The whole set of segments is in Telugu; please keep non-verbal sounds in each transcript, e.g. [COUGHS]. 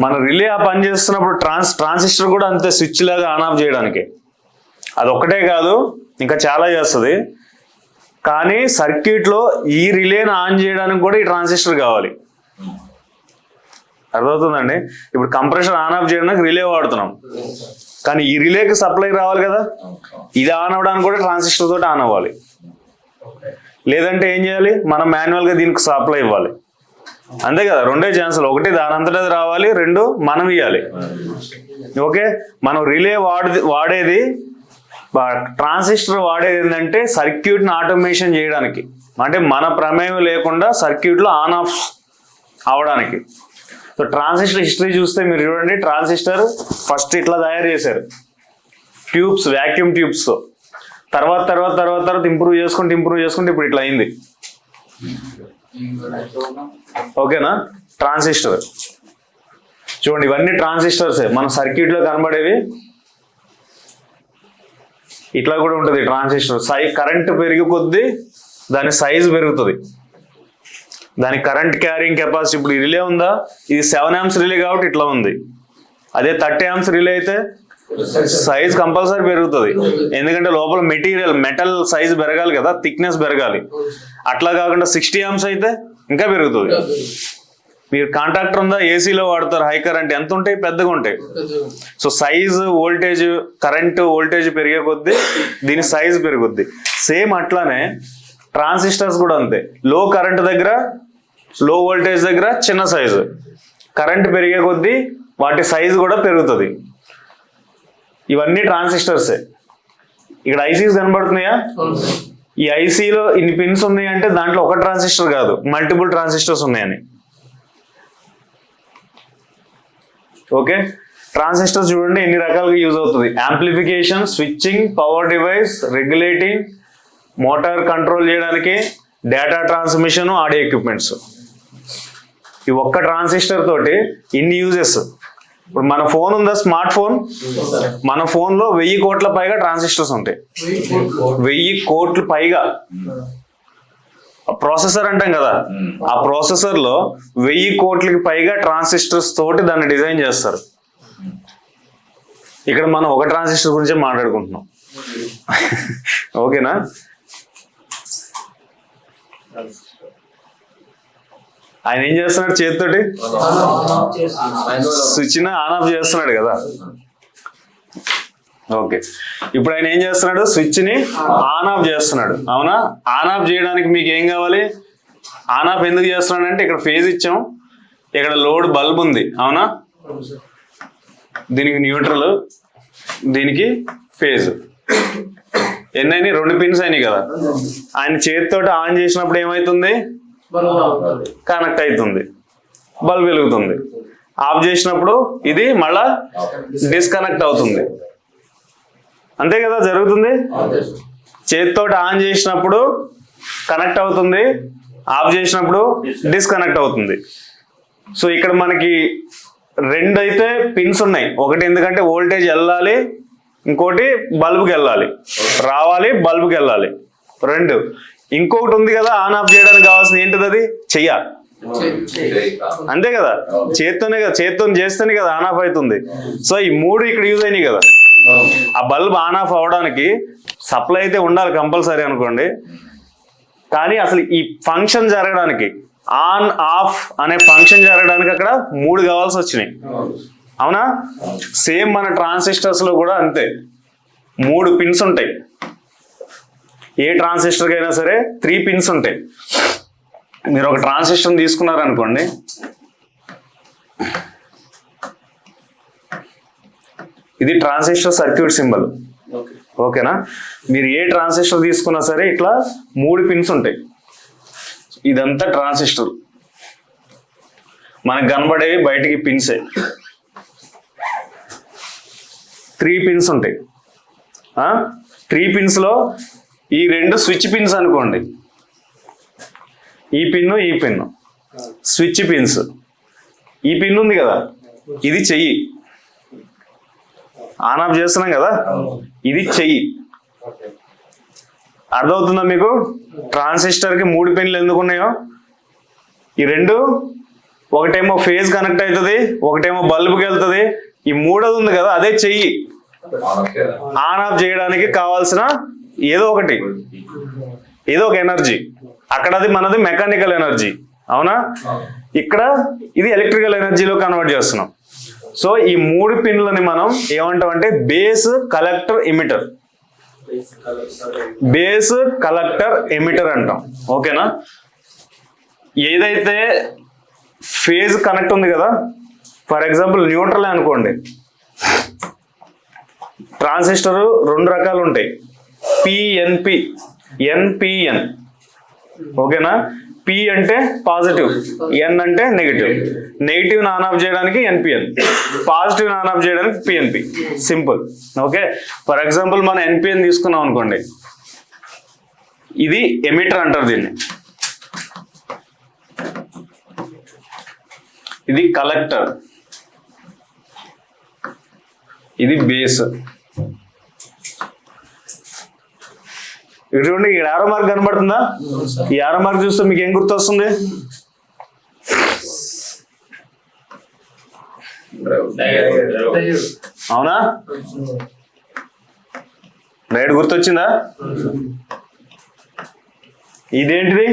మన రిలే ఆ పని చేస్తున్నప్పుడు ట్రాన్స్ ట్రాన్సిస్టర్ కూడా అంతే స్విచ్ లాగా ఆన్ ఆఫ్ చేయడానికి. అది ఒక్కటే కాదు ఇంకా చాలా చేస్తుంది. కానీ సర్క్యూట్లో ఈ రిలేని ఆన్ చేయడానికి కూడా ఈ ట్రాన్సిస్టర్ కావాలి. అర్థమవుతుందండి? ఇప్పుడు కంప్రెషన్ ఆన్ ఆఫ్ చేయడానికి రిలే వాడుతున్నాం. కానీ ఈ రిలేకి సప్లై రావాలి కదా? ఇది ఆన్ అవ్వడానికి కూడా ట్రాన్సిస్టర్ తోటి ఆన్ అవ్వాలి. లేదంటే ఏం చేయాలి? మనం మాన్యువల్గా దీనికి సప్లై ఇవ్వాలి. అంతే కదా రెండే ఛాన్సులు ఒకటి దాని అంతటా రావాలి రెండు మనం ఇవ్వాలి ఓకే? మనం రిలే వాడి వాడేది ట్రాన్సిస్టర్ వాడేది ఏంటంటే సర్క్యూట్ని ఆటోమేషన్ చేయడానికి. అంటే మన ప్రమేయం లేకుండా సర్క్యూట్లో ఆన్ ఆఫ్ అవడానికి. సో ట్రాన్సిస్టర్ హిస్టరీ చూస్తే మీరు చూడండి ట్రాన్సిస్టర్ ఫస్ట్ ఇట్లా తయారు చేశారు. ట్యూబ్స్ వ్యాక్యూమ్ ట్యూబ్స్తో తర్వాత తర్వాత తర్వాత తర్వాత ఇంప్రూవ్ చేసుకుంటే ఇంప్రూవ్ చేసుకుంటే ఇప్పుడు ఇట్లా అయింది. ఓకేనా? ట్రాన్సిస్టర్. చూడండి ఇవన్నీ ట్రాన్సిస్టర్సే. మన సర్క్యూట్లో కనబడేవి ఇట్లా కూడా ఉంటుంది ట్రాన్సిస్టర్. సై కరెంట్ పెరిగి కొద్దీ దాని సైజు పెరుగుతుంది. దాని కరెంట్ క్యారింగ్ కెపాసిటీ ఇప్పుడు రిలే ఉందా? ఇది సెవెన్ యామ్స్ రిలే కాబట్టి ఇట్లా ఉంది. అదే థర్టీ యామ్స్ రిలే అయితే సైజ్ కంపల్సరీ పెరుగుతుంది. ఎందుకంటే లోపల మెటీరియల్ మెటల్ సైజ్ పెరగాలి కదా థిక్నెస్ పెరగాలి. అట్లా కాకుండా సిక్స్టీ యామ్స్ అయితే ఇంకా పెరుగుతుంది. మీరు కాంట్రాక్టర్ ఉందా ఏసీలో వాడతారు హై కరెంట్ ఎంత ఉంటాయి? పెద్దగా ఉంటాయి. So size voltage current voltage పెరిగే కొద్దీ దీని సైజ్ పెరుగుద్ది. సేమ్ అట్లానే ట్రాన్సిస్టర్స్ కూడా అంతే. లో కరెంట్ దగ్గర లో వోల్టేజ్ దగ్గర చిన్న సైజు. కరెంట్ పెరిగే కొద్దీ వాటి సైజ్ కూడా పెరుగుతుంది. ఇవన్నీ ట్రాన్సిస్టర్సే. ఇక్కడ ఐసీస్ కనబడుతున్నాయా? ఈ ఐసీలో ఇన్ని పిన్స్ ఉన్నాయి అంటే దాంట్లో ఒక ట్రాన్సిస్టర్ కాదు మల్టిపుల్ ట్రాన్సిస్టర్స్ ఉన్నాయని. ఓకే? ట్రాన్సిస్టర్ చూడండి ఎన్ని రకాలుగా యూజ్ అవుతుంది. Amplification switching power device regulating motor control చేయడానికి డేటా ట్రాన్స్మిషన్ ఆడియో ఎక్విప్మెంట్స్ ఈ ఒక్క ట్రాన్సిస్టర్ తోటి ఇన్ని యూజెస్ ఇప్పుడు మన ఫోన్ ఉందా? Smart phone? మన ఫోన్లో వెయ్యి కోట్ల పైగా ట్రాన్సిస్టర్స్ ఉంటాయి. వెయ్యి కోట్ల పైగా. ప్రాసెసర్ అంటాం కదా. ఆ ప్రాసెసర్లో వెయ్యి కోట్లకి పైగా ట్రాన్సిస్టర్స్ తోటి దాన్ని డిజైన్ చేస్తారు. ఇక్కడ మనం ఒక ట్రాన్సిస్టర్ గురించే మాట్లాడుకుంటున్నాం. ఓకేనా? ఆయన ఏం చేస్తున్నాడు చేతితోటి? స్విచ్ ఆన్ ఆఫ్ చేస్తున్నాడు కదా. ఓకే. ఇప్పుడు ఆయన ఏం చేస్తున్నాడు? స్విచ్ని ఆన్ ఆఫ్ చేస్తున్నాడు. అవునా? ఆన్ ఆఫ్ చేయడానికి మీకు ఏం కావాలి? ఆన్ ఆఫ్ ఎందుకు చేస్తున్నాడు అంటే ఇక్కడ ఫేజ్ ఇచ్చాం. ఇక్కడ లోడ్ బల్బ్ ఉంది. అవునా? దీనికి న్యూట్రల్ దీనికి ఫేజ్. ఎన్నైనా రెండు పిన్స్ అయినాయి కదా. ఆయన చేతితో ఆన్ చేసినప్పుడు ఏమవుతుంది కనెక్ట్ అవుతుంది. బల్బ్ వెలుగుతుంది. ఆఫ్ చేసినప్పుడు ఇది మళ్ళా డిస్కనెక్ట్ అవుతుంది. అంతే కదా జరుగుతుంది? చేతితోటి ఆన్ చేసినప్పుడు కనెక్ట్ అవుతుంది ఆఫ్ చేసినప్పుడు డిస్కనెక్ట్ అవుతుంది. సో ఇక్కడ మనకి రెండు అయితే పిన్స్ ఉన్నాయి. ఒకటి ఎందుకంటే వోల్టేజ్ వెళ్ళాలి ఇంకోటి బల్బుకి వెళ్ళాలి. రావాలి బల్బుకి వెళ్ళాలి. రెండు. ఇంకొకటి ఉంది కదా ఆన్ ఆఫ్ చేయడానికి కావాల్సింది ఏంటిది అది? చెయ్య. అంతే కదా? చేత్తోనే కదా చేత్తో చేస్తేనే కదా ఆన్ ఆఫ్ అవుతుంది. సో ఈ మూడు ఇక్కడ యూజ్ అయినాయి కదా. ఆ బల్బ్ ఆన్ ఆఫ్ అవడానికి సప్లై అయితే ఉండాలి కంపల్సరీ అనుకోండి. కానీ అసలు ఈ ఫంక్షన్ జరగడానికి ఆన్ ఆఫ్ అనే ఫంక్షన్ జరగడానికి అక్కడ మూడు కావాల్సి వచ్చినాయి. అవునా? సేమ్ మన ట్రాన్సిస్టర్స్లో కూడా అంతే. మూడు పిన్స్ ఉంటాయి. ఏ ట్రాన్సిస్టర్కి అయినా సరే త్రీ పిన్స్ ఉంటాయి. మీరు ఒక ట్రాన్సిస్టర్ తీసుకున్నారనుకోండి. ఇది ట్రాన్సిస్టర్ సర్క్యూట్ సింబల్ ఓకేనా? మీరు ఏ ట్రాన్సిస్టర్ తీసుకున్నా సరే ఇట్లా మూడు పిన్స్ ఉంటాయి. ఇదంతా ట్రాన్సిస్టర్ మనకు కనబడేవి బయటికి పిన్సే త్రీ పిన్స్ ఉంటాయి. త్రీ పిన్స్లో ఈ రెండు స్విచ్ పిన్స్ అనుకోండి. ఈ పిన్ను ఈ పిన్ను. Switch pins. ఈ పిన్ ఉంది కదా? ఇది చెయ్యి. ఆన్ ఆఫ్ చేస్తున్నాం కదా? ఇది చెయ్యి. అర్థమవుతుందా మీకు? ట్రాన్సిస్టర్కి మూడు పిన్లు ఎందుకు ఉన్నాయో ఈ రెండు ఒకటేమో ఫేజ్ కనెక్ట్ అవుతుంది ఒకటేమో బల్బుకి వెళ్తుంది. ఈ మూడోది ఉంది కదా అదే చెయ్యి. ఆన్ ఆఫ్ చేయడానికి కావాల్సిన ఏదో ఒకటి. ఏదో ఒక ఎనర్జీ. అక్కడ అది మనది మెకానికల్ ఎనర్జీ. అవునా? ఇక్కడ ఇది ఎలక్ట్రికల్ ఎనర్జీలో కన్వర్ట్ చేస్తున్నాం. సో ఈ మూడు పిన్లని మనం ఏమంటాం అంటే base collector emitter. Base collector emitter అంటాం. ఓకేనా? ఏదైతే ఫేజ్ కనెక్ట్ ఉంది కదా ఫర్ ఎగ్జాంపుల్ న్యూట్రల్ అనుకోండి. ట్రాన్సిస్టర్ రెండు రకాలు ఉంటాయి పిఎన్పి ఎన్పిఎన్ ఓకేనా? పి అంటే పాజిటివ్ ఎన్ అంటే నెగిటివ్ నెగిటివ్ నాన్ ఆఫ్ చేయడానికి ఎన్పిఎన్ పాజిటివ్ నాన్ ఆఫ్ చేయడానికి PNP simple okay for example మనం ఎన్పిఎన్ తీసుకున్నాం అనుకోండి. ఇది ఎమిటర్ అంటారు దీన్ని. ఇది కలెక్టర్ ఇది బేస్ ఇక్కడ చూడండి ఇక్కడ ఆరో మార్క్ కనబడుతుందా? ఈ ఆరో మార్క్ చూస్తే మీకు ఏం గుర్తొస్తుంది? అవునా? రైట్ గుర్తొచ్చిందా? ఇదేంటిది?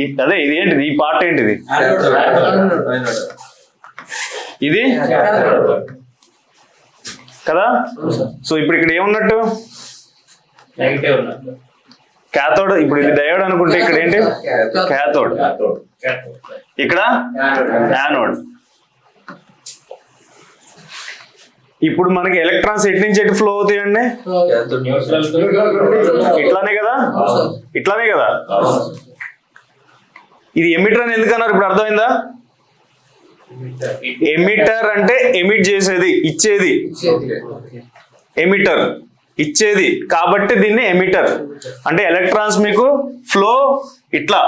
ఈ- అదే ఇదేంటిది? ఈ పార్ట్ ఏంటిది? ఇది? కదా? సో ఇప్పుడు ఇక్కడ ఏమున్నట్టు? నెగిటివ్ క్యాథోడ్ ఇప్పుడు ఇది డయోడ్ అనుకుంటే ఇక్కడ ఏంటి? క్యాథోడ్ ఇక్కడ? యానోడ్ ఇప్పుడు మనకి ఎలక్ట్రాన్స్ ఎటు నుంచి ఎటు ఫ్లో అవుతాయండి? ఇట్లానే కదా? ఇట్లానే కదా? ఇది ఎమిటర్ అని ఎందుకన్నారు ఇప్పుడు అర్థమైందా? ఎమిటర్ అంటే ఎమిట్ చేసేది ఇచ్చేది. ఎమిటర్ ఇచ్చేది కాబట్టి దీన్ని ఎమిటర్. అంటే ఎలక్ట్రాన్స్ మీకు ఫ్లో ఇట్లా.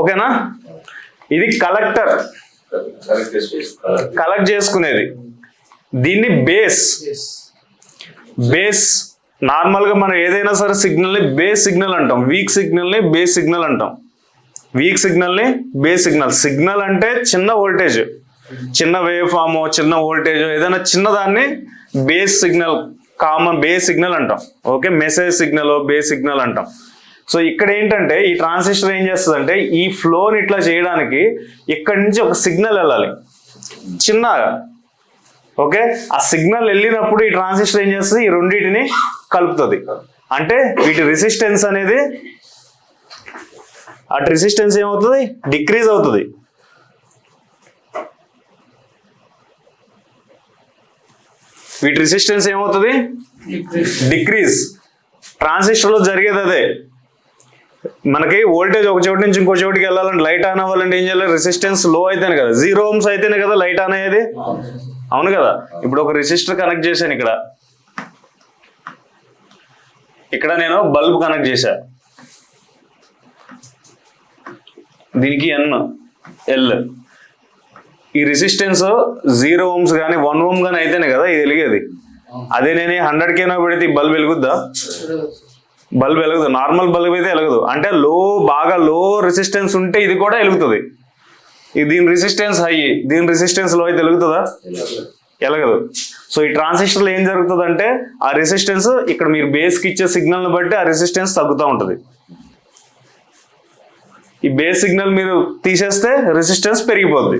ఓకేనా? ఇది కలెక్టర్ కలెక్ట్ చేసుకునేది. దీన్ని బేస్ బేస్ నార్మల్గా మనం ఏదైనా సరే సిగ్నల్ని బేస్ సిగ్నల్ అంటాం. వీక్ సిగ్నల్ని బేస్ సిగ్నల్ అంటాం. వీక్ సిగ్నల్ని బేస్ సిగ్నల్ సిగ్నల్ అంటే చిన్న వోల్టేజ్ చిన్న వేవ్ ఫామ్ చిన్న వోల్టేజ్ ఏదైనా చిన్నదాన్ని base signal common base signal అంటాం. Okay message signal base signal అంటాం. సో ఇక్కడ ఏంటంటే ఈ ట్రాన్సిస్టర్ ఏం చేస్తుందంటే ఈ ఫ్లోని ఇట్లా చేయడానికి ఇక్కడి నుంచి ఒక సిగ్నల్ వెళ్ళాలి. చిన్నగా. ఓకే ఆ సిగ్నల్ వెళ్ళినప్పుడు ఈ ట్రాన్సిస్టర్ ఏం చేస్తుంది? ఈ రెండింటిని కలుపుతుంది. అంటే వీటి రెసిస్టెన్స్ అనేది అటు రెసిస్టెన్స్ ఏమవుతుంది? డిక్రీజ్ అవుతుంది. వీటి రెసిస్టెన్స్ ఏమవుతుంది? డిక్రీజ్ ట్రాన్సిస్టర్లో జరిగేది అదే. మనకి వోల్టేజ్ ఒక చోటు నుంచి ఇంకో చోటికి వెళ్ళాలంటే లైట్ ఆన్ అవ్వాలంటే ఏం చేయాలి? రెసిస్టెన్స్లో అయితేనే కదా. జీరో ఓమ్స్ అయితేనే కదా లైట్ ఆన్ అయ్యేది? అవును కదా. ఇప్పుడు ఒక రెసిస్టర్ కనెక్ట్ చేశాను ఇక్కడ. ఇక్కడ నేను బల్బ్ కనెక్ట్ చేశా. దీనికి ఎన్ ఎల్ ఈ రెసిస్టెన్స్ జీరో ఓమ్స్ కానీ వన్ ఓమ్ కానీ అయితేనే కదా ఇది వెలిగేది. అదే నేను హండ్రెడ్ కేనో పెడితే ఈ బల్బ్ వెలుగుద్దా? బల్బ్ వెలగదు. నార్మల్ బల్బ్ అయితే వెలగదు. అంటే లో బాగా లో రెసిస్టెన్స్ ఉంటే ఇది కూడా వెలుగుతుంది. ఇది దీని రెసిస్టెన్స్ హై దీని రెసిస్టెన్స్లో అయితే వెలుగుతుందా? వెలగదు. సో ఈ ట్రాన్సిస్టర్లో ఏం జరుగుతుంది అంటే ఆ రెసిస్టెన్స్ ఇక్కడ మీరు బేస్కి ఇచ్చే సిగ్నల్ని బట్టి ఆ రెసిస్టెన్స్ తగ్గుతూ ఉంటుంది. ఈ బేస్ సిగ్నల్ మీరు తీసేస్తే రెసిస్టెన్స్ పెరిగిపోద్ది.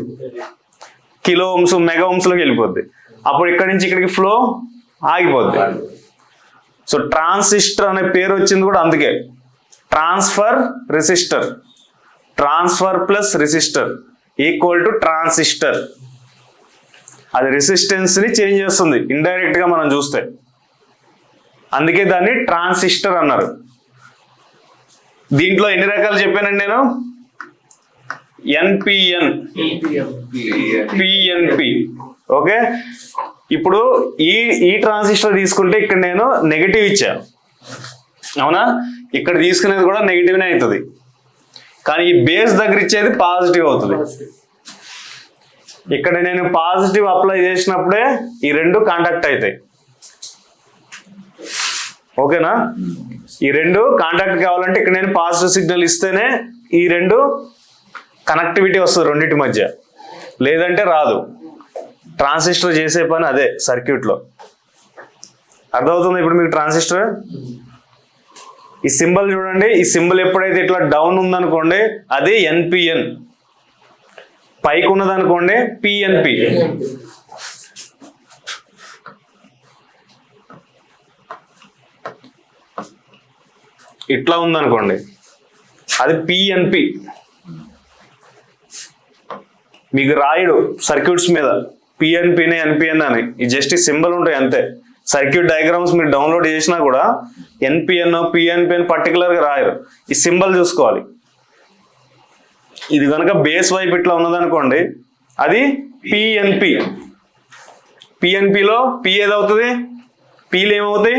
కిలో ఓమ్స్ మెగా ఓమ్స్లోకి వెళ్ళిపోద్ది. అప్పుడు ఇక్కడి నుంచి ఇక్కడికి ఫ్లో ఆగిపోద్ది. సో ట్రాన్సిస్టర్ అనే పేరు వచ్చింది కూడా అందుకే. Transfer resistor transfer plus resistor equal to transistor అది రెసిస్టెన్స్ని చేంజ్ చేస్తుంది. ఇండైరెక్ట్గా మనం చూస్తే. అందుకే దాన్ని ట్రాన్సిస్టర్ అన్నారు. దీంట్లో ఎన్ని రకాలు చెప్పానండి నేను? ఎన్పిఎన్. PNP okay? ఇప్పుడు ఈ ఈ ట్రాన్సిస్టర్ తీసుకుంటే ఇక్కడ నేను నెగిటివ్ ఇచ్చా. అవునా? ఇక్కడ తీసుకునేది కూడా నెగిటివ్నే అవుతుంది. కానీ ఈ బేస్ దగ్గర ఇచ్చేది పాజిటివ్ అవుతుంది. ఇక్కడ నేను పాజిటివ్ అప్లై చేసినప్పుడే ఈ రెండు కాంటాక్ట్ అవుతాయి. ఓకేనా? ఈ రెండు కాంటాక్ట్ కావాలంటే ఇక్కడ నేను పాజిటివ్ సిగ్నల్ ఇస్తేనే ఈ రెండు కనెక్టివిటీ వస్తుంది రెండింటి మధ్య. లేదంటే రాదు. ట్రాన్సిస్టర్ చేసే పని అదే సర్క్యూట్లో అర్థమవుతుంది ఇప్పుడు మీకు ట్రాన్సిస్టర్ ఈ సింబల్ చూడండి. ఈ సింబల్ ఎప్పుడైతే ఇట్లా డౌన్ ఉందనుకోండి అది ఎన్పిఎన్ పైకి ఉన్నదనుకోండి పిఎన్పి ఇట్లా ఉందనుకోండి. అది పిఎన్పి మీకు రాయడు సర్క్యూట్స్ మీద పిఎన్పిని ఎన్పిఎన్ అని. ఈ జస్ట్ ఈ సింబల్ ఉంటాయి అంతే. సర్క్యూట్ డయాగ్రామ్స్ మీరు డౌన్లోడ్ చేసినా కూడా ఎన్పిఎన్ పిఎన్పి అని రాయరు. ఈ సింబల్ చూసుకోవాలి. ఇది కనుక బేస్ వైపు ఇట్లా ఉన్నదనుకోండి అది పిఎన్పి పిఎన్పిలో పి ఏదవుతుంది? పీలు ఏమవుతాయి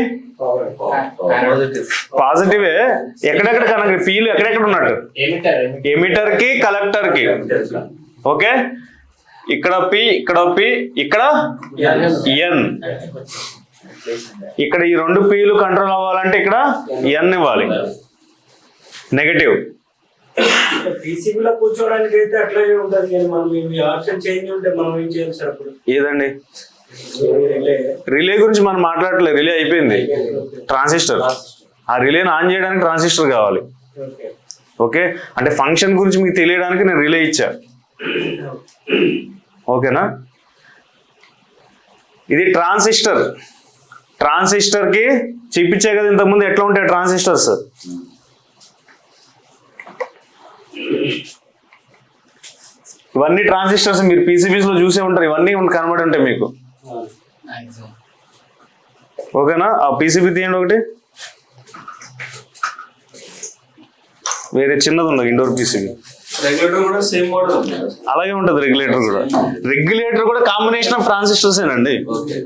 పాజిటివ్ ఎక్కడెక్కడ కనెక్ట్ పీలు ఎక్కడెక్కడ ఉన్నట్టు? ఎమిటర్ ఎమిటర్కి కలెక్టర్కి. ఓకే? ఇక్కడ పి ఇక్కడ పి ఇక్కడ ఎన్ ఇక్కడ ఈ రెండు పీలు కంట్రోల్ అవ్వాలంటే ఇక్కడ ఎన్ ఇవ్వాలి. నెగటివ్ పీసీబీలో కూర్చోవడానికి అయితే అట్లాగే ఉంటుంది. కానీ మనం మీ ఆప్షన్ చేంజ్ ఉంటే మనం ఏం చేయాలి సార్ అప్పుడు? ఏదండి? రిలే గురించి మనం మాట్లాడట్లేదు రిలే అయిపోయింది. ట్రాన్సిస్టర్. ఆ రిలేని ఆన్ చేయడానికి ట్రాన్సిస్టర్ కావాలి. ఓకే? అంటే ఫంక్షన్ గురించి మీకు తెలియడానికి నేను రిలే ఇచ్చా. ఓకేనా? ఇది ట్రాన్సిస్టర్. ట్రాన్సిస్టర్కి చూపించే కదా ఇంతకుముందు ఎట్లా ఉంటాయి ట్రాన్సిస్టర్స్? ఇవన్నీ ట్రాన్సిస్టర్స్ మీరు పీసీబీస్లో చూసే ఉంటారు. ఇవన్నీ కనబడి ఉంటాయి మీకు. ఓకేనా? ఆ పీసీబీ తీయండి ఒకటి. వేరే చిన్నది ఉండదు ఇండోర్ పీసీబీ. రెగ్యులేటర్ కూడా సేమ్ మోడల్ ఉంది. అలాగే ఉంటుంది రెగ్యులేటర్ కూడా. రెగ్యులేటర్ కూడా కాంబినేషన్ ఆఫ్ ట్రాన్సిస్టర్స్ ఏనండి? ఓకే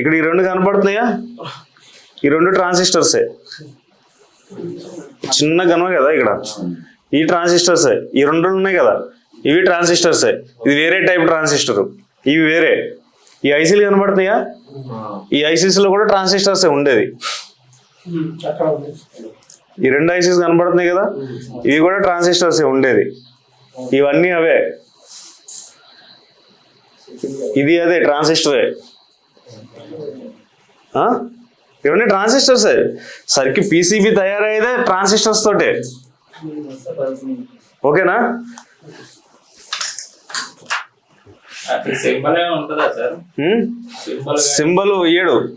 ఇక్కడ ఈ రెండు కనపడుతున్నాయా? ఈ రెండు ట్రాన్సిస్టర్సే చిన్న గనవ కదా ఇక్కడ. ఈ ట్రాన్సిస్టర్సే ఈ రెండు ఉన్నాయి కదా. ఇవి ట్రాన్సిస్టర్స్ ఇది వేరే టైప్ ట్రాన్సిస్టర్ ఇవి వేరే. ఈ ఐసీలు కనబడుతున్నాయా? ఈ ఐసీస్లో కూడా ట్రాన్సిస్టర్స్ ఉండేది. ఈ రెండు ఐసీస్ కనబడుతున్నాయి కదా. ఇవి కూడా ట్రాన్సిస్టర్సే ఉండేది. ఇవన్నీ అవే. ఇది అదే ట్రాన్సిస్టరే ఇవన్నీ ట్రాన్సిస్టర్సే సరికి పీసీబీ తయారయ్యేదే ట్రాన్సిస్టర్స్ తోటే. ఓకేనా? సింబల్ ఇయ్యడు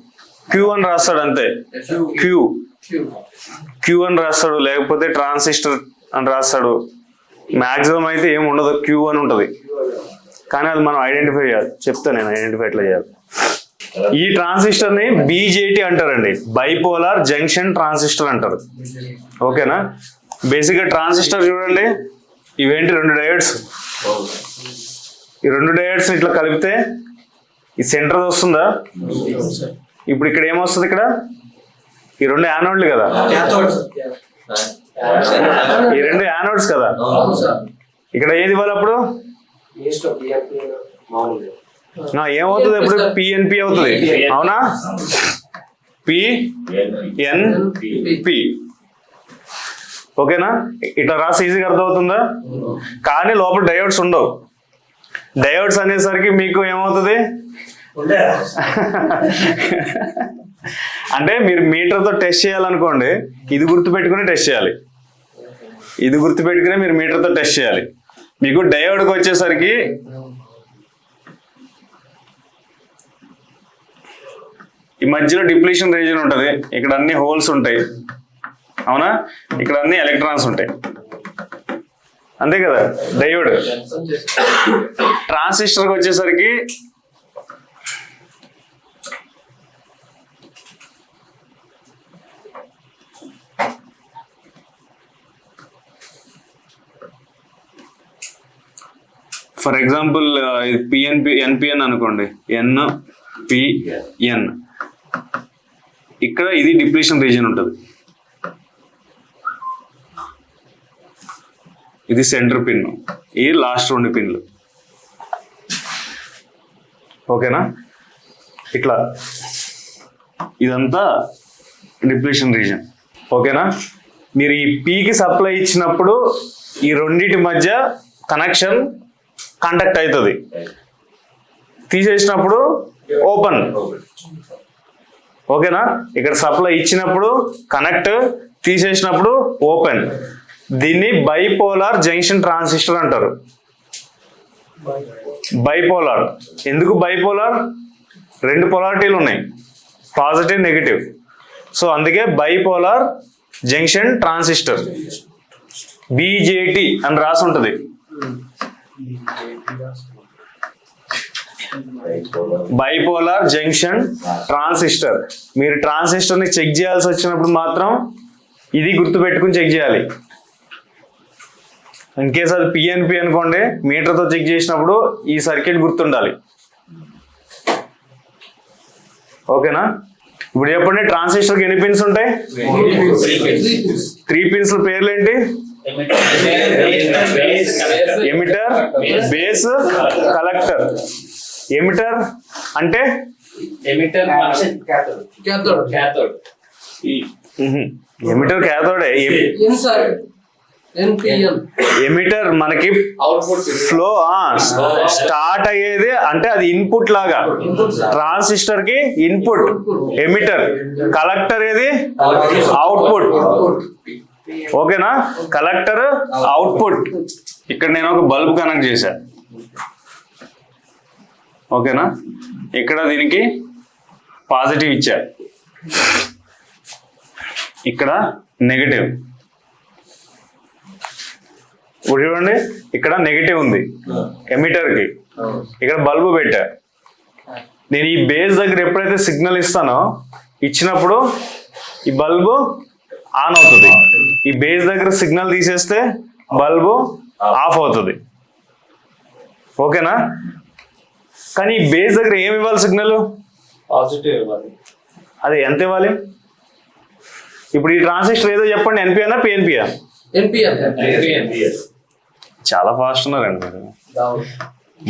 క్యూ అని రాస్తాడు అంతే. క్యూ. క్యూ అని రాస్తాడు. లేకపోతే ట్రాన్సిస్టర్ అని రాస్తాడు. మాక్సిమం అయితే ఏం ఉండదు. క్యూ అని ఉంటది. కానీ అది మనం ఐడెంటిఫై చేయాలి. చెప్తా నేను ఐడెంటిఫై ఎట్లా చేయాలి. ఈ ట్రాన్సిస్టర్ని బీజేటీ అంటారండి. బైపోలార్ జంక్షన్ ట్రాన్సిస్టర్ అంటారు. ఓకేనా? బేసిక్గా ట్రాన్సిస్టర్ చూడండి. ఇవేంటి? రెండు డయోడ్స్ ఈ రెండు డయోడ్స్ ఇట్లా కలిపితే ఈ సెంటర్ వస్తుందా? ఇప్పుడు ఇక్కడ ఏమొస్తుంది ఇక్కడ? ఈ రెండు యానోడ్లు కదా? ఈ రెండు యానోడ్స్ కదా? ఇక్కడ ఏది ఇవ్వాలి అప్పుడు? ఏమవుతుంది ఇప్పుడు పిఎన్పి అవుతుంది. అవునా? పి ఎన్ పి ఓకేనా? ఇట్లా రాసి ఈజీగా అర్థమవుతుందా? కానీ లోపల డయోడ్స్ ఉండవు. డయోడ్స్ అనేసరికి మీకు ఏమవుతుంది? అంటే మీరు మీటర్తో టెస్ట్ చేయాలనుకోండి ఇది గుర్తుపెట్టుకుని టెస్ట్ చేయాలి. ఇది గుర్తుపెట్టుకుని మీరు మీటర్తో టెస్ట్ చేయాలి. మీకు డయోడ్కి వచ్చేసరికి ఈ మధ్యలో డిప్లీషన్ రీజన్ ఉంటుంది. ఇక్కడ అన్ని హోల్స్ ఉంటాయి. అవునా? ఇక్కడ అన్ని ఎలక్ట్రాన్స్ ఉంటాయి. అంతే కదా? డయోడ్. ట్రాన్సిస్టర్కి వచ్చేసరికి ఫర్ ఎగ్జాంపుల్ పిఎన్పి ఎన్పిఎన్ అనుకోండి. ఎన్ పిఎన్ ఇక్కడ ఇది డిప్లీషన్ రీజన్ ఉంటుంది. ఇది సెంటర్ పిన్ ఈ లాస్ట్ రెండు పిన్లు. ఓకేనా? ఇట్లా. ఇదంతా డిప్లేషన్ రీజన్ ఓకేనా? మీరు ఈ పీకి సప్లై ఇచ్చినప్పుడు ఈ రెండింటి మధ్య కనెక్షన్ కాంటాక్ట్ అవుతుంది. తీసేసినప్పుడు ఓపెన్. ఓకేనా? ఇక్కడ సప్లై ఇచ్చినప్పుడు కనెక్ట్ తీసేసినప్పుడు ఓపెన్. దీన్ని బైపోలార్ జంక్షన్ ట్రాన్సిస్టర్ అంటారు. బైపోలార్ ఎందుకు బైపోలార్ రెండు పొలారిటీలు ఉన్నాయి. పాజిటివ్ నెగిటివ్ సో అందుకే బైపోలార్ జంక్షన్ ట్రాన్సిస్టర్ బీజేటి అని రాసి ఉంటుంది. బైపోలార్ జంక్షన్ ట్రాన్సిస్టర్ మీరు ట్రాన్సిస్టర్ని చెక్ చేయాల్సి వచ్చినప్పుడు మాత్రం ఇది గుర్తుపెట్టుకుని చెక్ చేయాలి. ఇన్ కేస్ అది పిఎన్పి అనుకోండి మీటర్తో చెక్ చేసినప్పుడు ఈ సర్క్యూట్ గుర్తుండాలి. ఓకేనా? ఇప్పుడు చెప్పండి ట్రాన్సిస్టర్కి ఎన్ని పిన్స్ ఉంటాయి? త్రీ పిన్స్ పేర్లు ఏంటి ఎమిటర్ బేస్ కలెక్టర్ ఎమిటర్ అంటే? ఎమిటర్ క్యాథోడ్ ఎమిటర్ మనకి అవుట్పుట్ ఫ్లో స్టార్ట్ అయ్యేది అంటే అది ఇన్పుట్ లాగా. ట్రాన్సిస్టర్కి ఇన్పుట్ ఎమిటర్ కలెక్టర్ ఏది? అవుట్పుట్ ఓకేనా? కలెక్టర్ అవుట్పుట్ ఇక్కడ నేను ఒక బల్బ్ కనెక్ట్ చేశా. ఓకేనా? ఇక్కడ దీనికి పాజిటివ్ ఇచ్చా. ఇక్కడ నెగటివ్ ఇప్పుడు చూడండి ఇక్కడ నెగటివ్ ఉంది. ఎమిటర్కి. ఇక్కడ బల్బు పెట్టా. నేను ఈ బేస్ దగ్గర ఎప్పుడైతే సిగ్నల్ ఇస్తానో ఇచ్చినప్పుడు ఈ బల్బు ఆన్ అవుతుంది. ఈ బేస్ దగ్గర సిగ్నల్ తీసేస్తే బల్బు ఆఫ్ అవుతుంది. ఓకేనా కానీ ఈ బేస్ దగ్గర ఏమి ఇవ్వాలి సిగ్నల్ పాజిటివ్ ఇవ్వాలి. అది ఎంత ఇవ్వాలి? ఇప్పుడు ఈ ట్రాన్సిస్టర్ ఏదో చెప్పండి ఎన్పిఆనా పిఎన్పిఆ ఎన్పిఎల్ చాలా ఫాస్ట్ ఉన్నారండి మీరు.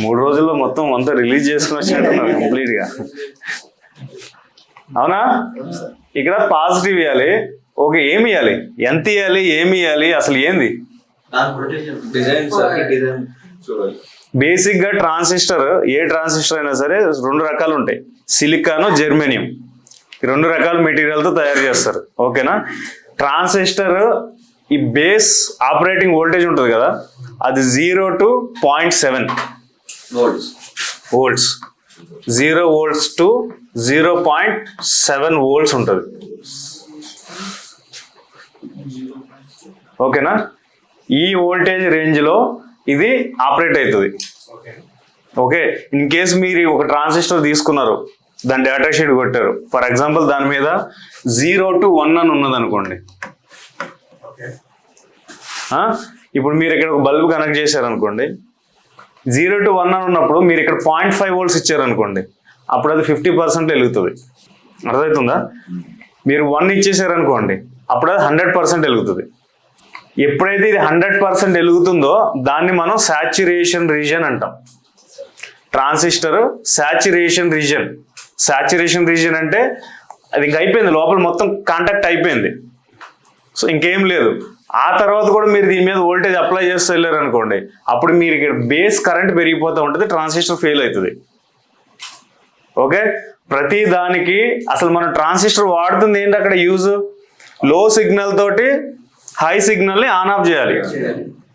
మూడు రోజుల్లో మొత్తం అంతా రిలీజ్ చేసుకుని వచ్చినట్టున్నారు కంప్లీట్గా. అవునా? ఇక్కడ పాజిటివ్ ఇవ్వాలి ఓకే ఏమి ఇవ్వాలి ఎంత ఇవ్వాలి ఏమి ఇవ్వాలి అసలు ఏంది? బేసిక్గా ట్రాన్సిస్టర్ ఏ ట్రాన్సిస్టర్ అయినా సరే రెండు రకాలు ఉంటాయి. సిలికాన్ జెర్మేనియం రెండు రకాల మెటీరియల్తో తయారు చేస్తారు. ఓకేనా? ట్రాన్సిస్టర్ ఈ బేస్ ఆపరేటింగ్ వోల్టేజ్ ఉంటుంది కదా అది zero to point seven volts zero volts to zero point seven volts ఉంటుంది. ఓకేనా ఈ వోల్టేజ్ రేంజ్లో ఇది ఆపరేట్ అవుతుంది. ఓకే ఇన్ కేస్ మీరు ఒక ట్రాన్సిస్టర్ తీసుకున్నారు దాని డేటా షీట్ కొట్టారు. ఫర్ ఎగ్జాంపుల్ దాని మీద జీరో టు వన్ అని ఉన్నది అనుకోండి? ఇప్పుడు మీరు ఇక్కడ ఒక బల్బ్ కనెక్ట్ చేశారనుకోండి జీరో టు వన్ అని ఉన్నప్పుడు మీరు ఇక్కడ పాయింట్ ఫైవ్ వోల్ట్స్ ఇచ్చారనుకోండి అప్పుడు అది ఫిఫ్టీ పర్సెంట్ వెలుగుతుంది. అర్థమవుతుందా? మీరు వన్ ఇచ్చేసారనుకోండి అప్పుడు అది హండ్రెడ్ పర్సెంట్ వెలుగుతుంది. ఎప్పుడైతే ఇది హండ్రెడ్ పర్సెంట్ వెలుగుతుందో దాన్ని మనం సాచురేషన్ రీజన్ అంటాం. Transistor saturation region. Saturation region అంటే అది ఇంక అయిపోయింది లోపల మొత్తం కాంటాక్ట్ అయిపోయింది. సో ఇంకేం లేదు. ఆ తర్వాత కూడా మీరు దీని మీద వోల్టేజ్ అప్లై చేస్తూ వెళ్ళారు అనుకోండి అప్పుడు మీరు ఇక్కడ బేస్ కరెంట్ పెరిగిపోతూ ఉంటుంది ట్రాన్సిస్టర్ ఫెయిల్ అవుతుంది. ఓకే ప్రతి దానికి అసలు మనం ట్రాన్సిస్టర్ వాడుతుంది ఏంటి అక్కడ యూజ్లో సిగ్నల్ తోటి హై సిగ్నల్ని ఆన్ ఆఫ్ చేయాలి.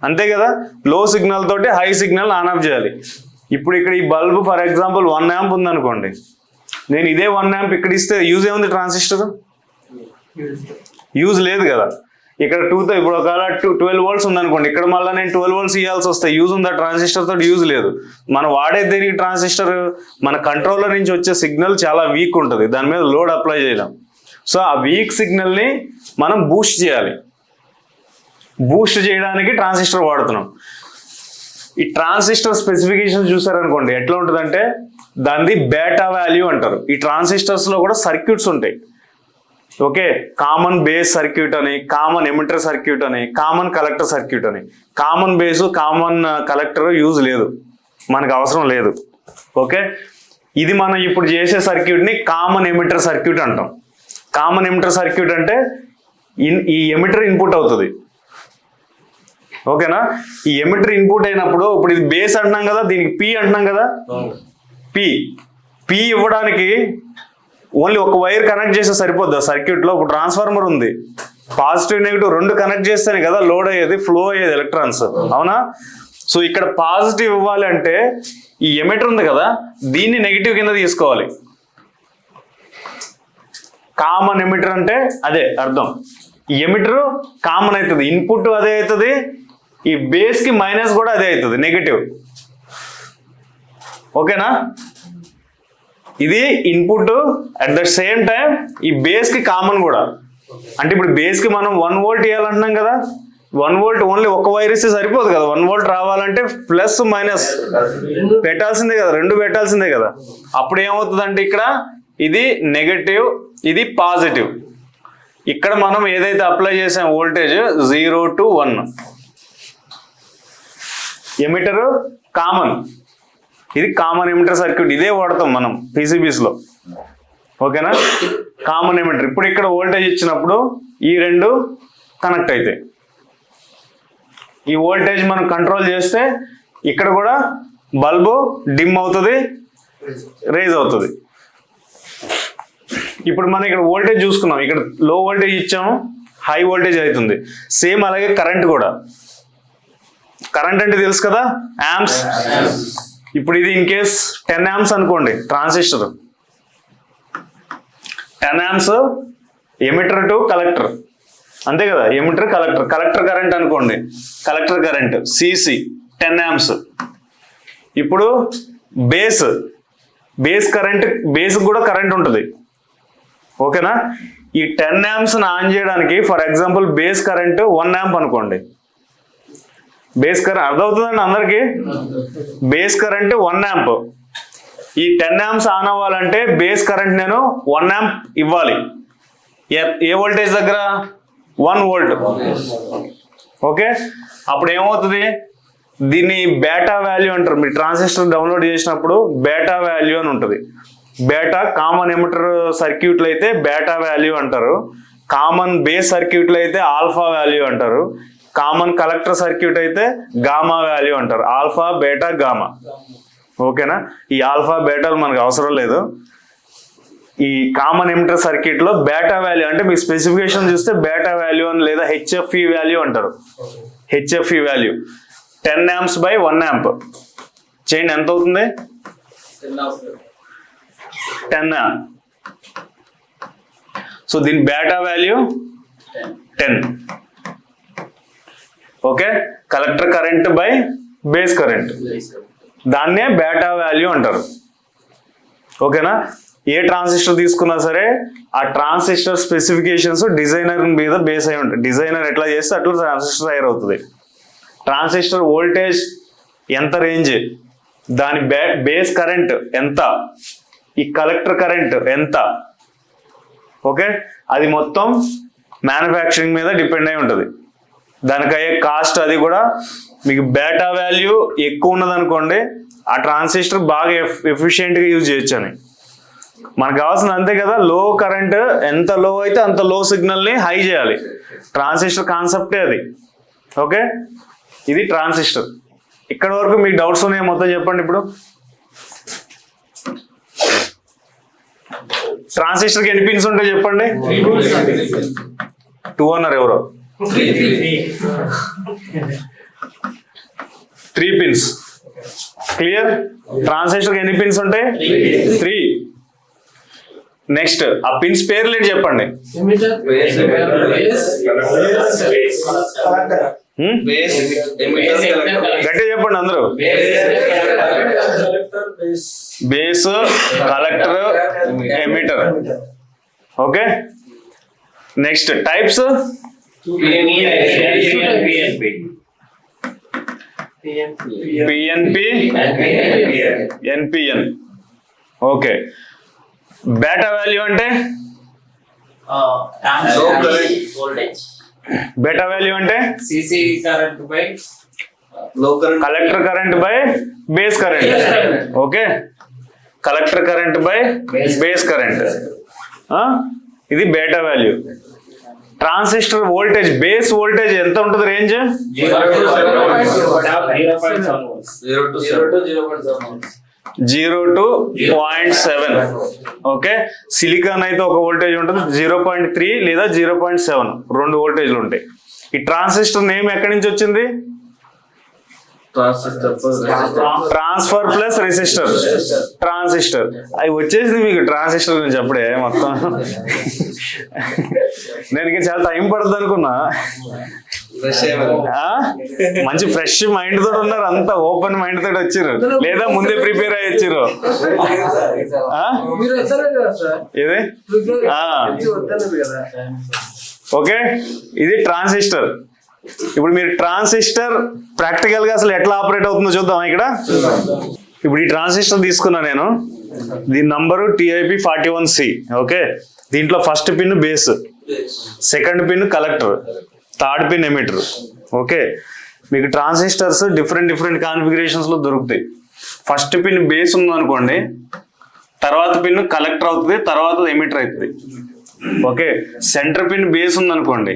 అంతే కదా? లో సిగ్నల్ తోటి హై సిగ్నల్ ఆన్ ఆఫ్ చేయాలి. ఇప్పుడు ఇక్కడ ఈ bulb for example one amp ఉందనుకోండి నేను ఇదే వన్ యాంప్ ఇక్కడ ఇస్తే యూజ్ ఏముంది ట్రాన్సిస్టర్ యూజ్ లేదు కదా. ఇక్కడ టూతో ఇప్పుడు ఒకవేళ టూ ట్వెల్వ్ వోల్ట్స్ ఉందనుకోండి ఇక్కడ మళ్ళీ నేను ట్వెల్వ్ వోల్ట్స్ ఇవ్వాల్సి వస్తాయి యూజ్ ఉందా? ట్రాన్సిస్టర్ తోటి యూజ్ లేదు. మనం వాడే దేనికి ట్రాన్సిస్టర్ మన కంట్రోలర్ నుంచి వచ్చే సిగ్నల్ చాలా వీక్ ఉంటుంది. దాని మీద లోడ్ అప్లై చేయడం సో ఆ వీక్ సిగ్నల్ని మనం బూస్ట్ చేయాలి. బూస్ట్ చేయడానికి ట్రాన్సిస్టర్ వాడుతున్నాం. ఈ ట్రాన్సిస్టర్ స్పెసిఫికేషన్ చూసారనుకోండి ఎట్లా ఉంటుందంటే దానిది బేటా వాల్యూ అంటారు. ఈ ట్రాన్సిస్టర్స్లో కూడా సర్క్యూట్స్ ఉంటాయి. ఓకే? కామన్ బేస్ సర్క్యూట్ అని కామన్ ఎమిటర్ సర్క్యూట్ అని కామన్ కలెక్టర్ సర్క్యూట్ అని. Common base common collector use లేదు. మనకు అవసరం లేదు. ఓకే? ఇది మనం ఇప్పుడు చేసే సర్క్యూట్ని కామన్ ఎమిటర్ సర్క్యూట్ అంటాం. కామన్ ఎమిటర్ సర్క్యూట్ అంటే ఇన్- ఈ ఎమిటర్ ఇన్పుట్ అవుతుంది. ఓకేనా? ఈ ఎమిటర్ ఇన్పుట్ అయినప్పుడు ఇప్పుడు ఇది బేస్ అంటున్నాం కదా దీనికి పి అంటున్నాం కదా? పి పి ఇవ్వడానికి ఓన్లీ ఒక వైర్ కనెక్ట్ చేస్తే సరిపోద్ది సర్క్యూట్లో ఇప్పుడు ట్రాన్స్ఫార్మర్ ఉంది. పాజిటివ్ నెగిటివ్ రెండు కనెక్ట్ చేస్తేనే కదా లోడ్ అయ్యేది ఫ్లో అయ్యేది ఎలక్ట్రాన్స్. అవునా? సో ఇక్కడ పాజిటివ్ ఇవ్వాలి అంటే ఈ ఎమిటర్ ఉంది కదా దీన్ని నెగిటివ్ కింద తీసుకోవాలి. కామన్ ఎమిటర్ అంటే అదే అర్థం. ఈ ఎమిటర్ కామన్ అవుతుంది. ఇన్పుట్ అదే అవుతుంది. ఈ బేస్కి మైనస్ కూడా అదే అవుతుంది నెగిటివ్. ఓకేనా? ఇది input at the same time ఈ బేస్కి కామన్ కూడా. అంటే ఇప్పుడు బేస్కి మనం వన్ వోల్ట్ ఇవ్వాలంటున్నాం కదా వన్ వోల్ట్ ఓన్లీ ఒక వైర్ ఇస్తే సరిపోదు కదా. వన్ వోల్ట్ రావాలంటే ప్లస్ మైనస్ పెట్టాల్సిందే కదా రెండు పెట్టాల్సిందే కదా. అప్పుడు ఏమవుతుంది అంటే ఇక్కడ ఇది నెగటివ్ ఇది పాజిటివ్ ఇక్కడ మనం ఏదైతే అప్లై చేసాం voltage zero to one emitter common ఇది కామన్ ఎమిటర్ సర్క్యూట్ ఇదే వాడతాం మనం పీసీబీస్లో లో. ఓకేనా? కామన్ ఎమిటర్ ఇప్పుడు ఇక్కడ వోల్టేజ్ ఇచ్చినప్పుడు ఈ రెండు కనెక్ట్ అవుతాయి ఈ వోల్టేజ్ మనం కంట్రోల్ చేస్తే ఇక్కడ కూడా బల్బు డిమ్ అవుతుంది రేజ్ అవుతుంది. ఇప్పుడు మనం ఇక్కడ వోల్టేజ్ చూసుకున్నాం. ఇక్కడ లో వోల్టేజ్ ఇచ్చాము హై వోల్టేజ్ అవుతుంది. సేమ్ అలాగే కరెంట్ కూడా. కరెంట్ అంటే తెలుసు కదా? యాంప్స్ ఇప్పుడు ఇది ఇన్ కేస్ టెన్ యాంప్స్ అనుకోండి transistor ten amps emitter to collector అంతే కదా ఎమిటర్ కలెక్టర్ కలెక్టర్ కరెంట్ అనుకోండి collector current CC ten amps ఇప్పుడు బేస్ బేస్ కరెంట్ బేస్ కూడా కరెంట్ ఉంటుంది. ఓకేనా ఈ టెన్ యాంప్స్ని ఆన్ చేయడానికి for example base current one amp అనుకోండి. బేస్ కరెంట్ అర్థమవుతుందండి అందరికి? బేస్ కరెంట్ వన్ యాంప్ ఈ టెన్ యాంప్స్ ఆన్ అవ్వాలంటే బేస్ కరెంట్ నేను వన్ యాంప్ ఇవ్వాలి. ఏ- ఏ వోల్టేజ్ దగ్గర? వన్ వోల్ట్ ఓకే అప్పుడు ఏమవుతుంది దీన్ని బేటా వాల్యూ అంటారు. మీరు ట్రాన్సిస్టర్ డౌన్లోడ్ చేసినప్పుడు బేటా వాల్యూ అని ఉంటుంది. బేటా కామన్ ఎమిటర్ సర్క్యూట్లు అయితే బేటా వాల్యూ అంటారు. కామన్ బేస్ సర్క్యూట్లు అయితే ఆల్ఫా వాల్యూ అంటారు. కామన్ కలెక్టర్ సర్క్యూట్ అయితే గామా వాల్యూ అంటారు. Alpha beta gamma. ఓకేనా? ఈ ఆల్ఫా బేటాలు మనకు అవసరం లేదు. ఈ కామన్ ఎమిటర్ సర్క్యూట్లో బేటా వాల్యూ అంటే మీ స్పెసిఫికేషన్ చూస్తే బేటా వాల్యూ అని లేదా హెచ్ఎఫ్ఈ వాల్యూ అంటారు. HFE value. Ten amps by one amp. చేయండి ఎంత అవుతుంది? టెన్ సో దీని beta value ten. Okay? Collector current by base current. దాన్నే బేటా వాల్యూ అంటారు. ఓకేనా? ఏ ట్రాన్సిస్టర్ తీసుకున్నా సరే ఆ ట్రాన్సిస్టర్ స్పెసిఫికేషన్స్ డిజైనర్ మీద బేస్ అయి ఉంటాయి. డిజైనర్ ఎట్లా చేస్తే అట్లా ట్రాన్సిస్టర్ తయారవుతుంది ట్రాన్సిస్టర్ వోల్టేజ్ ఎంత రేంజ్? దాని బేస్ కరెంట్ ఎంత? ఈ కలెక్టర్ కరెంట్ ఎంత? ఓకే? అది మొత్తం మ్యానుఫ్యాక్చరింగ్ మీద డిపెండ్ అయి ఉంటుంది. దానికి అయ్యే కాస్ట్ అది కూడా మీకు బేటా వాల్యూ ఎక్కువ ఉన్నది అనుకోండి ఆ ట్రాన్సిస్టర్ బాగా ఎఫిషియెంట్గా యూజ్ చేయొచ్చు అని. మనకు కావాల్సింది అంతే కదా లో కరెంట్ ఎంత లో అయితే అంత లో సిగ్నల్ని హై చేయాలి. ట్రాన్సిస్టర్ కాన్సెప్టే అది. ఓకే ఇది ట్రాన్సిస్టర్ ఇక్కడ వరకు మీకు డౌట్స్ ఉన్నాయి మొత్తం చెప్పండి ఇప్పుడు? ట్రాన్సిస్టర్కి ఎన్ని పిన్స్ ఉంటాయి చెప్పండి? టూ అన్నారు ఎవరో. త్రీ పిన్స్ క్లియర్ ట్రాన్సిస్టర్ ఎన్ని పిన్స్ ఉంటాయి? త్రీ నెక్స్ట్ ఆ పిన్స్ పేర్లు ఏంటి చెప్పండి? గట్టిగా చెప్పండి అందరూ. Collector base base collector emitter okay next types PNP NPN okay beta value అంటే? బేటా వాల్యూ అంటే? Collector current by base current okay collector current by base current ఇది beta value transistor voltage base voltage ఎంత ఉంటుంది range? Zero to point seven. Okay? Silicon అయితే ఒక వోల్టేజ్ ఉంటుంది జీరో పాయింట్ త్రీ లేదా జీరో పాయింట్ సెవెన్. రెండు వోల్టేజ్లు ఉంటాయి. ఈ ట్రాన్సిస్టర్ నేమ్ ఎక్కడి నుంచి వచ్చింది? ట్రాన్స్ఫర్ ప్లస్ రెసిస్టర్ ట్రాన్సిస్టర్ అవి వచ్చేసింది మీకు ట్రాన్సిస్టర్ గురించి అప్పుడే మొత్తం. నేను ఇంకా చాలా టైం పడుతుంది అనుకున్నా? మంచి ఫ్రెష్ మైండ్ తోటి ఉన్నారు అంతా ఓపెన్ మైండ్ తోటి వచ్చారు లేదా ముందే ప్రిపేర్ అయ్యి వచ్చారు ఏది? ఓకే? ఇది ట్రాన్సిస్టర్ ఇప్పుడు మీరు ట్రాన్సిస్టర్ ప్రాక్టికల్గా అసలు ఎట్లా ఆపరేట్ అవుతుందో చూద్దాం ఇక్కడ? ఇప్పుడు ఈ ట్రాన్సిస్టర్ తీసుకున్నా నేను. దీని number TIP forty one C okay? దీంట్లో first pin base second pin collector third pin emitter okay? మీకు ట్రాన్సిస్టర్స్ డిఫరెంట్ డిఫరెంట్ కాన్ఫిగరేషన్స్లో దొరుకుతాయి. ఫస్ట్ పిన్ బేస్ ఉందనుకోండి తర్వాత పిన్ కలెక్టర్ అవుతుంది తర్వాత ఎమిటర్ అవుతుంది. ఓకే? సెంటర్ పిన్ బేస్ ఉందనుకోండి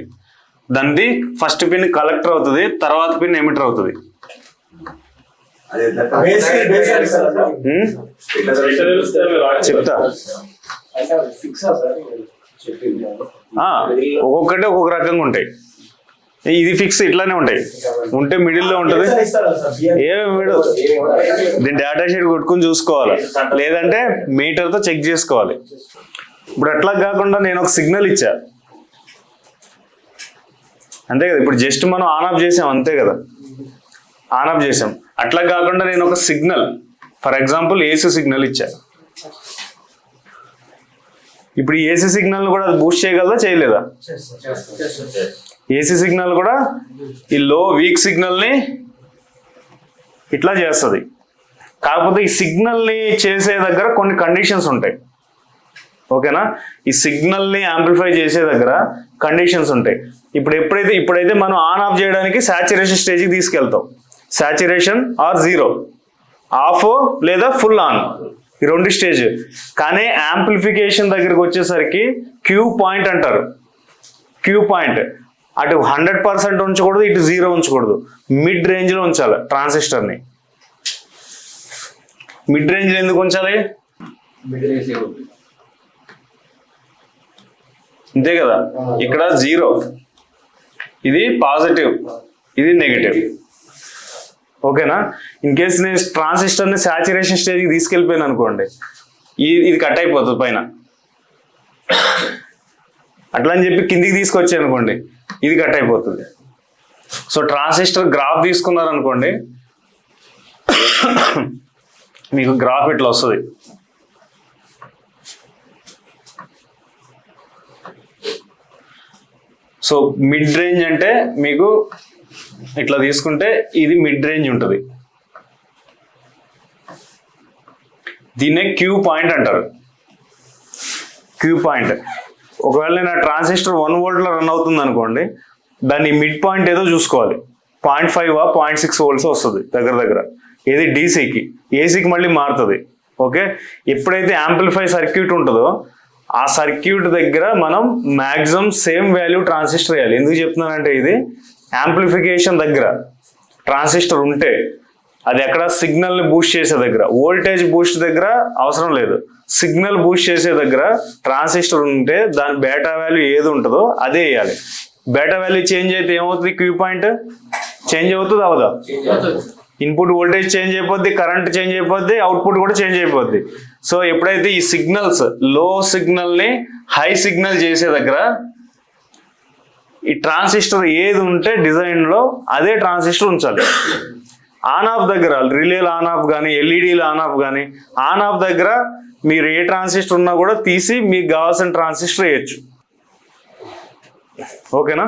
దానిది ఫస్ట్ పిన్ కలెక్టర్ అవుతుంది తర్వాత పిన్ ఎమిటర్ అవుతుంది. చెప్తా. ఒక్కొక్కటి ఒక్కొక్క రకంగా ఉంటాయి. ఇది ఫిక్స్ ఇట్లానే ఉంటాయి. ఉంటే మిడిల్లో ఉంటది. ఏమి మిడిల్ దీని డేటా షీట్ కొట్టుకుని చూసుకోవాలి. లేదంటే మీటర్తో చెక్ చేసుకోవాలి. ఇప్పుడు అట్లా కాకుండా నేను ఒక సిగ్నల్ ఇచ్చా. అంతే కదా ఇప్పుడు జస్ట్ మనం ఆన్ ఆఫ్ చేసాం అంతే కదా. ఆన్ ఆఫ్ చేసాం. అట్లా కాకుండా నేను ఒక signal for example AC signal ఇచ్చా. ఇప్పుడు ఏసీ సిగ్నల్ కూడా బూస్ట్ చేయగలదా చేయలేదా? ఏసీ సిగ్నల్ కూడా ఈ లో వీక్ సిగ్నల్ని ఇట్లా చేస్తుంది. కాకపోతే ఈ సిగ్నల్ని చేసే దగ్గర కొన్ని కండిషన్స్ ఉంటాయి. ఓకేనా? ఈ సిగ్నల్ని యాంప్లిఫై చేసే దగ్గర కండిషన్స్ ఉంటాయి. ఇప్పుడు ఎప్పుడైతే ఇప్పుడైతే మనం ఆన్ ఆఫ్ చేయడానికి సాచురేషన్ స్టేజ్కి తీసుకెళ్తాం. సాచురేషన్ ఆర్ జీరో ఆఫ్ లేదా ఫుల్ ఆన్ ఈ రెండు స్టేజ్ కానీ యాంప్లిఫికేషన్ దగ్గరికి వచ్చేసరికి క్యూ పాయింట్ అంటారు. క్యూ పాయింట్ అటు హండ్రెడ్ పర్సెంట్ ఉంచకూడదు ఇటు జీరో ఉంచకూడదు. మిడ్ రేంజ్లో ఉంచాలి ట్రాన్సిస్టర్ని. మిడ్ రేంజ్లో ఎందుకు ఉంచాలి? అంతే కదా? ఇక్కడ జీరో ఇది పాజిటివ్ ఇది నెగిటివ్ ఓకేనా ఇన్ కేస్ నేను ట్రాన్సిస్టర్ని సాచురేషన్ స్టేజ్కి తీసుకెళ్ళిపోయాను అనుకోండి ఇది ఇది కట్ అయిపోతుంది పైన. అట్లా అని చెప్పి కిందికి తీసుకొచ్చాను అనుకోండి ఇది కట్ అయిపోతుంది. సో ట్రాన్సిస్టర్ గ్రాఫ్ తీసుకున్నారు అనుకోండి [COUGHS] మీకు గ్రాఫ్ ఇట్లా వస్తుంది. సో మిడ్ రేంజ్ అంటే మీకు ఇట్లా తీసుకుంటే ఇది మిడ్ రేంజ్ ఉంటుంది. దీన్నే క్యూ పాయింట్ అంటారు. క్యూ పాయింట్ ఒకవేళ నేను ఆ ట్రాన్సిస్టర్ వన్ వోల్ట్లో రన్ అవుతుంది అనుకోండి దాన్ని మిడ్ పాయింట్ ఏదో చూసుకోవాలి. Point five point six volts వస్తుంది దగ్గర దగ్గర. ఏది డీసీకి ఏసీకి మళ్ళీ మారుతుంది. ఓకే ఎప్పుడైతే యాంప్లిఫై సర్క్యూట్ ఉంటుందో ఆ సర్క్యూట్ దగ్గర మనం మాక్సిమం సేమ్ వాల్యూ ట్రాన్సిస్టర్ వేయాలి. ఎందుకు చెప్తున్నానంటే ఇది యాంప్లిఫికేషన్ దగ్గర ట్రాన్సిస్టర్ ఉంటే అది ఎక్కడ సిగ్నల్ని బూస్ట్ చేసే దగ్గర వోల్టేజ్ బూస్ట్ దగ్గర అవసరం లేదు. సిగ్నల్ బూస్ట్ చేసే దగ్గర ట్రాన్సిస్టర్ ఉంటే దాని బేటా వాల్యూ ఏది ఉంటుందో అదే వేయాలి. బేటా వాల్యూ చేంజ్ అయితే ఏమవుతుంది? క్యూ పాయింట్ చేంజ్ అవుతుంది అవదా? ఇన్పుట్ వోల్టేజ్ చేంజ్ అయిపోద్ది కరెంట్ చేంజ్ అయిపోద్ది అవుట్పుట్ కూడా చేంజ్ అయిపోద్ది. సో ఎప్పుడైతే ఈ సిగ్నల్స్లో సిగ్నల్ని హై సిగ్నల్ చేసే దగ్గర ఈ ట్రాన్సిస్టర్ ఏది ఉంటే డిజైన్లో అదే ట్రాన్సిస్టర్ ఉంచాలి. ఆన్ ఆఫ్ దగ్గర రిలేలు ఆన్ ఆఫ్ కానీ ఎల్ఈడీలు ఆన్ ఆఫ్ కానీ ఆన్ ఆఫ్ దగ్గర మీరు ఏ ట్రాన్సిస్టర్ ఉన్నా కూడా తీసి మీకు కావాల్సిన ట్రాన్సిస్టర్ వేయచ్చు. ఓకేనా?